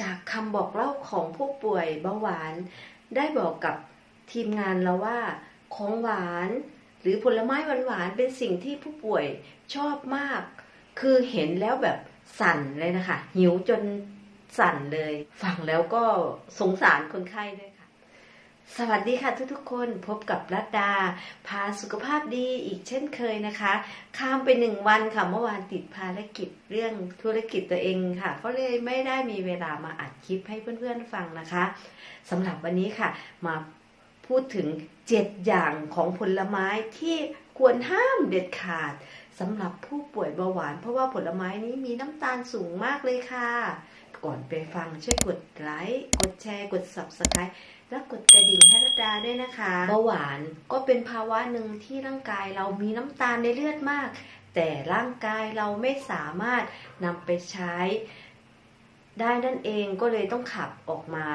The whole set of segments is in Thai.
จากคำบอกเล่าของผู้ป่วยเบาหวาน ได้บอกกับทีมงานเราว่า ของหวาน หรือผลไม้หวานๆเป็นสิ่งที่ผู้ป่วยชอบมาก คือเห็นแล้วแบบสั่นเลยนะคะ หิวจนสั่นเลย ฟังแล้วก็สงสารคนไข้ด้วย สวัสดีค่ะทุกๆคนพบกับรัตดา พาสุขภาพดีอีกเช่นเคยนะคะ ข้ามไปหนึ่งวันค่ะเมื่อวานติดภารกิจเรื่องธุรกิจตัวเองค่ะ ก็เลยไม่ได้มีเวลามาอัดคลิปให้เพื่อนๆฟังนะคะสำหรับวันนี้ค่ะ มาพูดถึง 7 อย่างของผลไม้ที่ควรห้ามเด็ดขาดสำหรับผู้ป่วยเบาหวาน เพราะว่าผลไม้นี้มีน้ำตาลสูงมากเลยค่ะ ก่อนไปฟังช่วยกดไลค์กดแชร์กด subscribe แล้วกดกระดิ่งให้รัตดาด้วยนะคะเบาหวานก็เป็นภาวะหนึ่งที่ร่างกายเรามีน้ำตาลในเลือดมาก แต่ร่างกายเราไม่สามารถนำไปใช้ ได้นั่นเองก็เลยต้องขับออกมา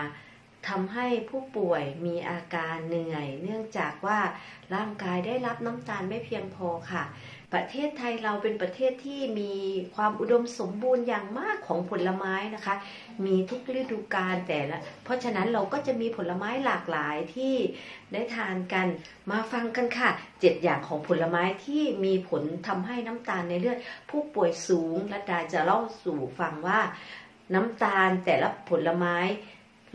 ทำให้ผู้ป่วยมีอาการเหนื่อย เนื่องจากว่าร่างกายได้รับน้ำตาลไม่เพียงพอค่ะ ประเทศไทยเราเป็นประเทศที่มีความอุดมสมบูรณ์อย่างมากของผลไม้นะคะ มีทุกฤดูกาลแต่ละ เพราะฉะนั้นเราก็จะมีผลไม้หลากหลายที่ได้ทานกันมาฟังกันค่ะเจ็ดอย่างของผลไม้ที่มีผลทำให้น้ำตาลในเลือดผู้ป่วยสูงและดาจะเล่าสู่ฟังว่า น้ำตาลแต่ละผลไม้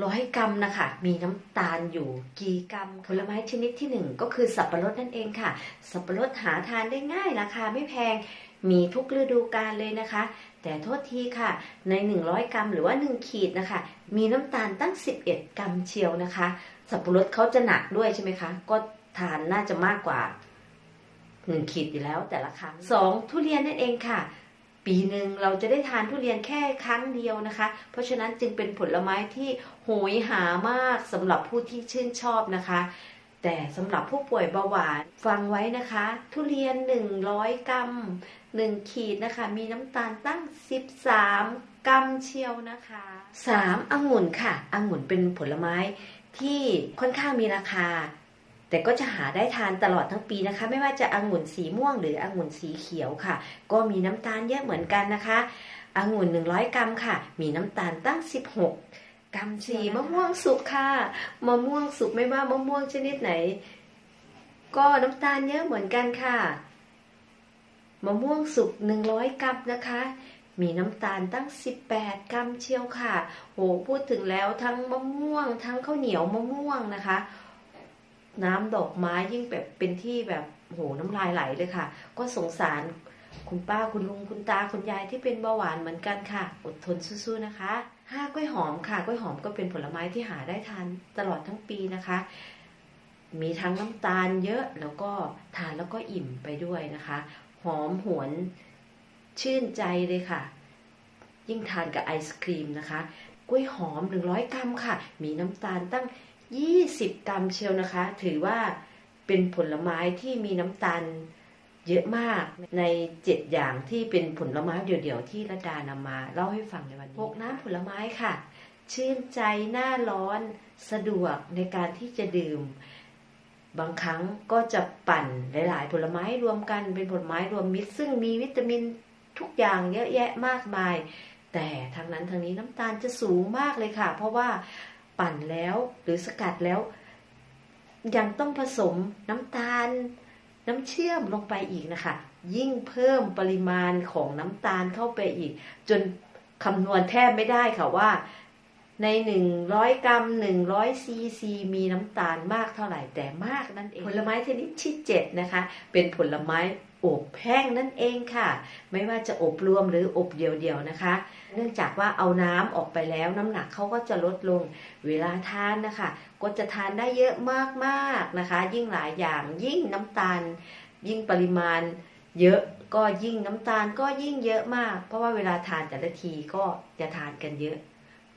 ร้อยกรัมนะคะมีน้ำตาลอยู่กี่กรัมผลไม้ชนิดที่หนึ่งก็คือสับปะรดนั่นเองค่ะ สับปะรดหาทานได้ง่ายราคาไม่แพง มีทุกฤดูกาลเลยนะคะ แต่โทษทีค่ะ ใน 100 กรัมหรือว่า 1 ขีดนะคะ มีน้ำตาลตั้ง 11 กรัมเชียวนะคะ สับปะรดเขาจะหนักด้วยใช่ไหมคะ ก็ทานน่าจะมากกว่า 1 ขีดอยู่แล้วแต่ละครั้งสองทุเรียนนั่นเองค่ะ ปีหนึ่งเราจะได้ทานทุเรียนแค่ครั้งเดียวนะคะ เพราะฉะนั้นจึงเป็นผลไม้ที่โหยหามากสำหรับผู้ที่ชื่นชอบนะคะ แต่สำหรับผู้ป่วยเบาหวานฟังไว้นะคะ ทุเรียน 100 กรัม 1 ขีดนะคะ มีน้ำตาลตั้ง 13 กรัมเชียวนะคะ 3. องุ่นค่ะองุ่นเป็นผลไม้ที่ค่อนข้างมีราคา แต่ก็จะหาได้ทานตลอดทั้งปีนะคะ ไม่ว่าจะองุ่นสีม่วงหรือองุ่นสีเขียวค่ะ ก็มีน้ำตาลเยอะเหมือนกันนะคะองุ่น 100 กรัมค่ะ มีน้ำตาลตั้ง 16 กรัมชีมะม่วงสุกค่ะมะม่วงสุกไม่ว่ามะม่วงชนิดไหน ก็น้ำตาลเยอะเหมือนกันค่ะมะม่วงสุก 100 กรัมนะคะมีน้ำตาลตั้ง 18 กรัมเชียวค่ะ โห พูดถึงแล้วทั้งมะม่วง ทั้งข้าวเหนียวมะม่วงนะคะ น้ำดอกไม้ยิ่งแบบเป็นที่แบบโหน้ำลายไหลเลยค่ะ ก็สงสารคุณป้าคุณลุงคุณตาคุณยายที่เป็นเบาหวานเหมือนกันค่ะ อดทนสู้ๆนะคะห้ากล้วยหอมค่ะกล้วยหอมก็เป็นผลไม้ที่หาได้ทานตลอดทั้งปีนะคะ มีทั้งน้ำตาลเยอะแล้วก็ทานแล้วก็อิ่มไปด้วยนะคะ หอมหวนชื่นใจเลยค่ะ ยิ่งทานกับไอศครีมนะคะ กล้วยหอม 100 กรัมค่ะ มีน้ำตาลตั้ง 20 กรัมเชียวนะคะ ถือว่าเป็นผลไม้ที่มีน้ำตาลเยอะมากในเจ็ดอย่างที่เป็นผลไม้เดี่ยวๆ ที่ระดานำมาเล่าให้ฟังในวันนี้พกน้ำผลไม้ค่ะ ชื่นใจหน้าร้อนสะดวกในการที่จะดื่ม บางครั้งก็จะปั่นหลายๆ ผลไม้รวมกันเป็นผลไม้รวมมิตร ซึ่งมีวิตามินทุกอย่างเยอะแยะมากมาย แต่ทางนั้นทางนี้น้ำตาลจะสูงมากเลยค่ะ เพราะว่า ปั่นแล้ว หรือสกัดแล้ว ยังต้องผสมน้ำตาล น้ำเชื่อมลงไปอีกนะคะ ยิ่งเพิ่มปริมาณของน้ำตาลเข้าไปอีก จนคำนวณแทบไม่ได้ค่ะว่า ใน 100 กรัม 100 ซีซี มีน้ำตาลมากเท่าไหร่แต่มากนั่นเอง ผลไม้ชนิดที่7นะคะ เป็นผลไม้ อบแห้งนั่นเองค่ะ ไม่ว่าจะอบรวมหรืออบเดี่ยวๆนะคะ เนื่องจากว่าเอาน้ำออกไปแล้วน้ำหนักเขาก็จะลดลง เวลาทานนะคะ ก็จะทานได้เยอะมากๆนะคะ ยิ่งหลายอย่างยิ่งน้ำตาล ยิ่งปริมาณเยอะก็ยิ่งน้ำตาลก็ยิ่งเยอะมาก เพราะว่าเวลาทานแต่ละทีก็จะทานกันเยอะ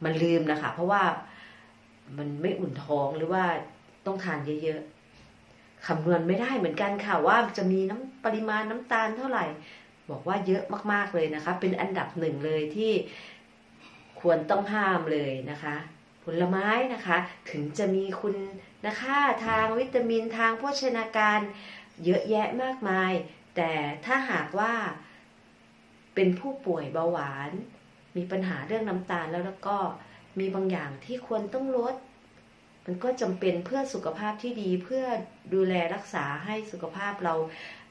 มันลืมนะคะ เพราะว่ามันไม่อุ่นท้องหรือว่าต้องทานเยอะๆ คำนวณไม่ได้เหมือนกันค่ะว่าจะมีน้ำปริมาณน้ำตาลเท่าไหร่ บอกว่าเยอะมากๆเลยนะคะ เป็นอันดับหนึ่งเลยที่ควรต้องห้ามเลยนะคะ ผลไม้นะคะ ถึงจะมีคุณนะคะทางวิตามินทางโภชนาการเยอะแยะมากมาย แต่ถ้าหากว่าเป็นผู้ป่วยเบาหวาน มีปัญหาเรื่องน้ำตาลแล้วแล้วก็มีบางอย่างที่ควรต้องลด มันก็จำเป็นเพื่อสุขภาพที่ดีเพื่อดูแลรักษาให้สุขภาพเรา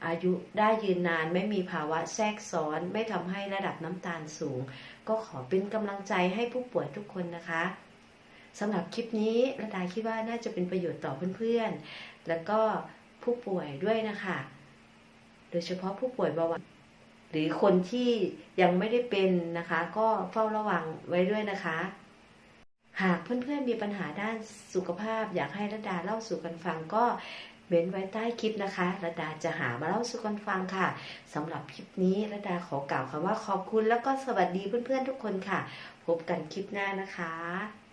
อายุได้ยืนนานไม่มีภาวะแทรกซ้อน ไม่ทำให้ระดับน้ำตาลสูง ก็ขอเป็นกำลังใจให้ผู้ป่วยทุกคนนะคะสำหรับคลิปนี้ระดาคิดว่าน่าจะเป็นประโยชน์ต่อเพื่อนๆ แล้วก็ผู้ป่วยด้วยนะคะ โดยเฉพาะผู้ป่วยเบาหวานหรือคนที่ยังไม่ได้เป็นนะคะ ก็เฝ้าระวังไว้ด้วยนะคะ หากเพื่อนๆมีปัญหาด้านสุขภาพ อยากให้ระดาเล่าสู่กันฟังก็เม้นไว้ใต้คลิปนะคะระดาจะหามาเล่าสู่กันฟังค่ะสำหรับคลิปนี้ระดาขอกล่าวคำว่าขอบคุณแล้วก็สวัสดีเพื่อนๆทุกคนค่ะ พบกันคลิปหน้านะคะ